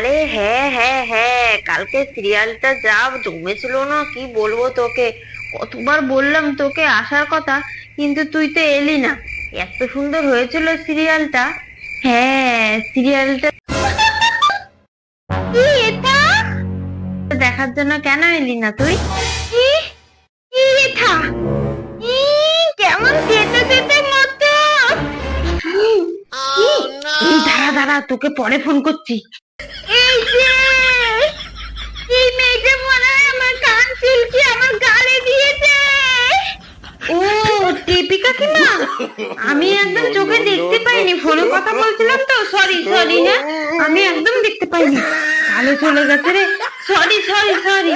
আরে হ্যাঁ হ্যাঁ হ্যাঁ কালকে সিরিয়ালটা যা জমেছিল না কি বলব তোকে? কতবার বললাম তোকে আসার কথা কিন্তু তুই তো এলি না। এত সুন্দর হয়েছিল সিরিয়ালটা। হ্যাঁ সিরিয়ালটা দেখার জন্য কেন এলি না তুই? কেমন মতো। দাঁড়া তোকে পরে ফোন করছি। আমি একদম চোখে দেখতে পাইনি। ফোনে কথা বলছিলাম তো সরি সরি হ্যাঁ আমি একদম দেখতে পাইনি। কালো চলে গেছে রে। Sorry sorry sorry